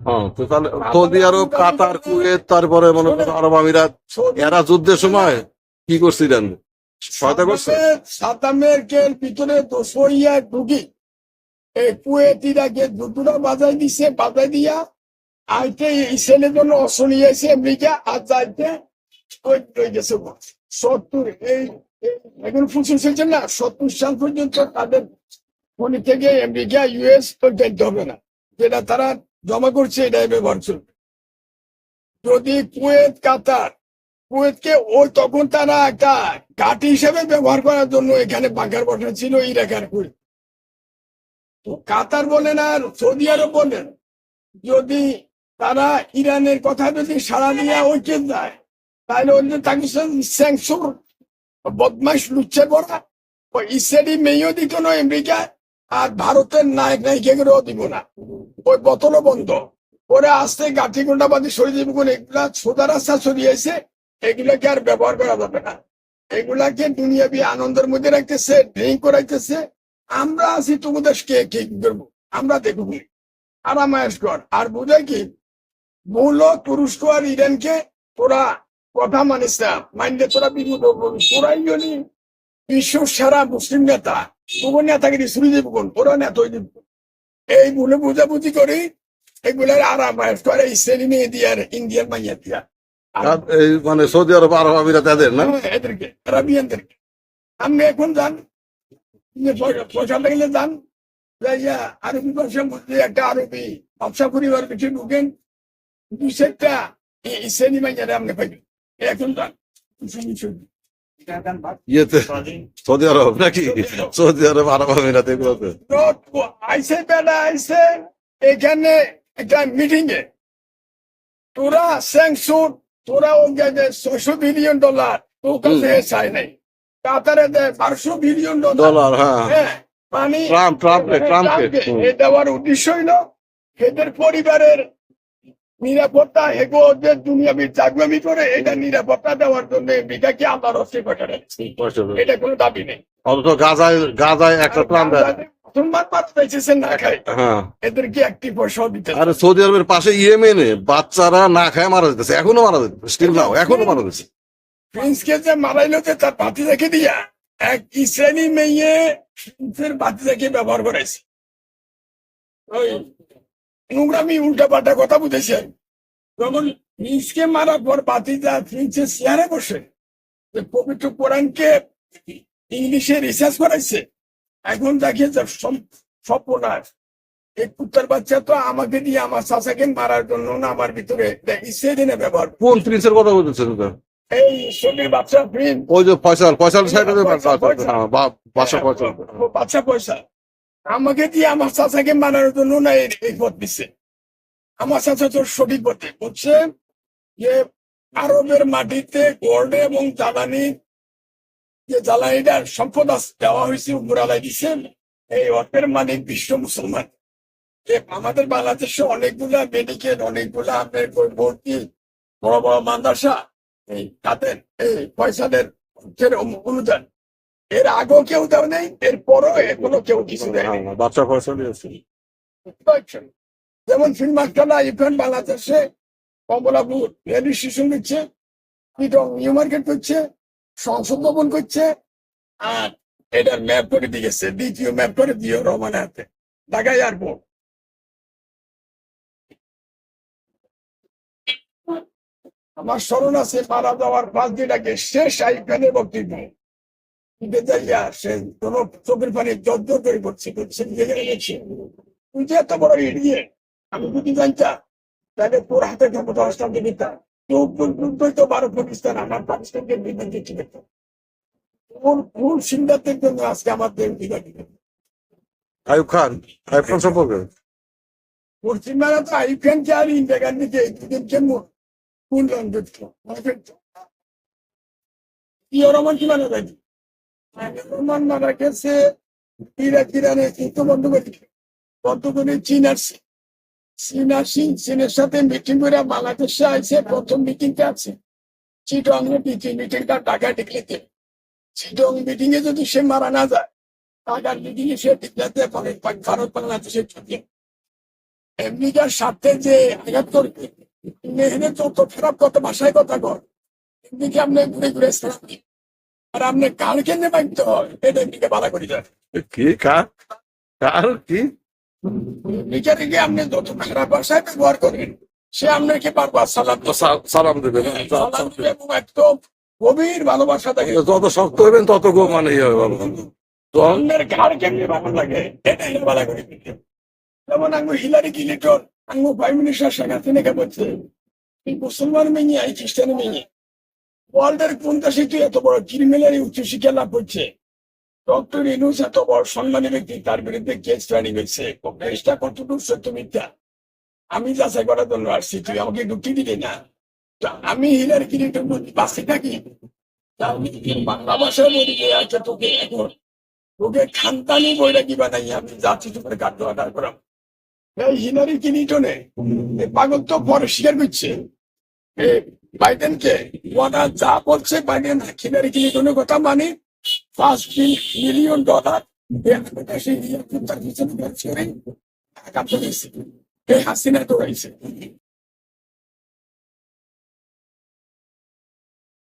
হ্যাঁ, তাহলে সৌদি আরব Qatar Kuwait তারপরে মনে করো আরব আমিরাত এরা যুদ্ধের সময় কি করছিলেন? সহায়তা করছে? সাতামের ভিতরে দুশো ইয়া ঢুকি। এই কুয়েতিরাকে দুটোটা বাজাই দিছে বাজাই দিয়া আইতে ইসরায়েলের জন্য অস্ত্র নিয়ে এসে আমেরিকা আর যাইতে গেছে সত্তর এই এখন ফুসুল চলছে না? সত্তর সাল পর্যন্ত তাদের ফোন থেকে আমেরিকা ইউএস তো হবে না। যেটা তারা জমা করছে এটাই ব্যবহার চলবে যদি কুয়েত, কাতার, কুয়েতকে ওই তখন তারা একটা ঘাঁটি হিসেবে ব্যবহার করার জন্য এখানে বাংকার বসা ছিল ইরাকার কুয়েত। তো কাতার বলেন আর সৌদি আরব বলেন যদি তারা ইরানের কথা যদি সাড়া দিয়ে ঐক্য যায় তাহলে ওই তাকে বদমাস লুচ্ছে পড়া। ইসরায়েলি মেয়েও দিত না আমেরিকা আর ভারতের নায়ক নায়িকাগুলোও দিব না। ওই বোতলও বন্ধ। ওরা আসতে গাঠি গুন্ডা গুন্ডাবাদী সরিয়ে দিব কোন এগুলা সোজা রাস্তা সরিয়েছে এগুলাকে আর ব্যবহার করা যাবে না। এগুলাকে দুনিয়াবি আনন্দের মধ্যে রাখতেছে ড্রিঙ্ক করাইতেছে আমরা আছি তোমাদের কে, কি করব? আমরা দেখব আরামায়াস কর, আর বুঝে কি? মূল তুরস্ক আর ইরানকে তোরা কথা মানিস না। মাইন্ডে তোরা বিপদ তোরাই বিশ্ব সারা মুসলিম নেতা। তবু নেতাগিরি শুরু দিব কোন ওরা নেতা দিব এই বলে বুঝাবুঝি করি এগুলার আরামায়াস করে ইসরায়েলি মেয়ে দিয়ে আর ইন্ডিয়ান মাইয়া দিয়া। মানে সৌদি আরব আরব আমিরাত এদের না? হ্যাঁ, এদেরকে আরবিয়ানদেরকে আপনি এখন যান পয়সা- লাগলে যান যাইয়া আরবি ভাষার মধ্যে একটা আরবি ব্যবসা পরিবার কিছু ঢুকেন দু সেটটা ইসেনি মাইয়ারে আপনি পাইবেন। এখন যান শুনি শুনি ইয়েতে সৌদি আরব নাকি সৌদি আরব আরব আমিরাত এগুলোতে আইসে বেলা আইসে এখানে একটা মিটিং এ তোরা স্যাংসুর তোরা ও গেছে ছয়শো বিলিয়ন ডলার তোর কাছে চাই নাই কাতারে বারোশো বিলিয়ন ডলার হ্যাঁ মানে ট্রাম্প ট্রাম্পকে দেওয়ার উদ্দেশ্য হইল এদের পরিবারের নিরাপত্তা এগো যে দুনিয়াবি চাকরি করে এটা নিরাপত্তা দেওয়ার জন্য বিকাকে আল্লাহ রসে পাঠানো এটা কোনো দাবি নেই। অথচ গাজায় গাজায় একটা খায়। হ্যাঁ। আরে সৌদি আরবের পাশে ইয়েমেনে বাচ্চারা না খায় মারা যেতেছে এখনও মারা যেতেছে এখনও মারা যেতেছে। প্রিন্সকে যে মারাইলো যে তার বাতি রেখে দিয়া এক ইসরায়েলি মেয়ে প্রিন্সের ব্যবহার করেছে। ওই নোংরামি উল্টা পাল্টা কথা বুঝেছে যখন প্রিন্সকে মারার পর বাতি যা প্রিন্সের চেয়ারে বসে পবিত্র কোরআনকে ইংলিশে রিসার্চ করাইছে। এখন দেখে সর্বনাশ। এই কুত্তার বাচ্চা তো আমাকে দিয়ে আমার চাচাকে মারার জন্য না আমার ভিতরে ইসরায়েলিনে ব্যবহার। কোন প্রিন্সের কথা বলতেছেন? এই ছবির বাচ্চা প্রিন্স ওই যে ফয়সাল ফয়সাল সাইডে। হ্যাঁ, বাচ্চা পয়সা। আমাকে দিয়ে আমার চাচাকে মানার জন্য না এই পথ দিচ্ছে আমার চাচা তোর সঠিক পথে বলছে যে আরবের মাটিতে গোল্ড এবং জ্বালানি, যে জ্বালানিটার সম্পদ দেওয়া হয়েছে উপরালাই দিচ্ছেন এই অর্থের মালিক বিশ্ব মুসলমান। যে আমাদের বাংলাদেশে অনেকগুলা মেডিকেল অনেকগুলা আপনার ভর্তি বড় বড় মাদ্রাসা, এই তাদের এই পয়সাদের অনুদান এর আগেও কেউ দেয় নেই এর পরও এখনও কেউ কিছু দেয় বাচ্চা পারছেন? যেমন ফিল্ম মাস্টাররা ইফান বাংলাদেশে কমলাপুর রেল স্টেশন দিচ্ছে পিটং নিউ মার্কেট করছে সংসদ ভবন করছে আর এটার ম্যাপ করে দিয়েছে দ্বিতীয় ম্যাপ করে দিও রহমানের হাতে ঢাকা এয়ারপোর্ট। আমার স্মরণ আছে মারা যাওয়ার পাঁচ দিন আগে শেষ আইফানের বক্তব্য। সে কোন চোখের পানি জর্জ করে পড়ছে যেখানে গেছে। তুই যে এত বড় ইডিয়ে আমি যদি জানতাম তাহলে তোর হাতে ক্ষমতা হস্তান্তর দিতাম তো ভারত পাকিস্তান আমার পাকিস্তানকে কোন জন্য আজকে আয়ুব খান আয়ুব খান সম্পর্কে? পশ্চিমবাংলা তো আইফ্যানকে আর ইন্দিরা গান্ধীকে এই দুজনকে কোন রঞ্জিত কি রহমান কি মানে গেছে চীনের সাথে মিটিং বাংলাদেশে প্রথম আছে। মিটিং মিটিং এ যদি সে মারা না যায়, ঢাকার মিটিং এ সে ভারত বাংলাদেশের যে আঘাত করবে মেহেনে খারাপ কথা ভাষায় কথা কর এমনিকে আপনি ঘুরে ঘুরে সালাম দিন। আর আপনি কার কেনে বাধ্য হয় এটা এমনিকে বাধা করে দেয় কি কার? কার কি? নিজে থেকে আপনি যত খারাপ ভাষায় ব্যবহার করেন। সে আপনাকে বারবার সালাম সালাম দেবেন সালাম দিবে এবং একদম গভীর ভালোবাসা থাকে যত শক্ত হইবেন তত গো মানে ইয়ে হবে ভালো অন্যের ঘাড় কেমনি ভালো লাগে এটাই বাধা করে যেমন আঙ্গু হিলারি ক্লিন্টন আঙ্গু প্রাইম মিনিস্টার শেখ হাসিনাকে বলছে এই মুসলমান মেয়ে এই খ্রিস্টান মেয়ে ওয়ার্ল্ডের কোন দেশে তুই এত বড় ক্রিমিনাল উচ্চশিক্ষা লাভ করছে? ডক্টর ইনুস এত বড় সম্মানী ব্যক্তি, তার বিরুদ্ধে কেস ফাইনি হয়েছে কেসটা কতটুকু সত্য মিথ্যা? আমি যাচাই করার জন্য আসছি, তুই আমাকে ঢুকতে দিলি না। তো আমি হিলারি ক্লিন্টন বাসে থাকি? বাংলা ভাষায় বলি যে আচ্ছা তোকে এখন? তোকে খানতানি বইটা কি বানাই? আমি যাচ্ছি তোমার কাটতে অর্ডার করাম। এই হিলারি ক্লিন্টনে পাগল তো পরে স্বীকার করছে। বাইডেনকে ওরা যা বলছে বাইডেন কিনারে কিনে কোনো কথা মানে? পাঁচ মিলিয়ন ডলার তার পিছনে খরচ হাসিনা রয়েছে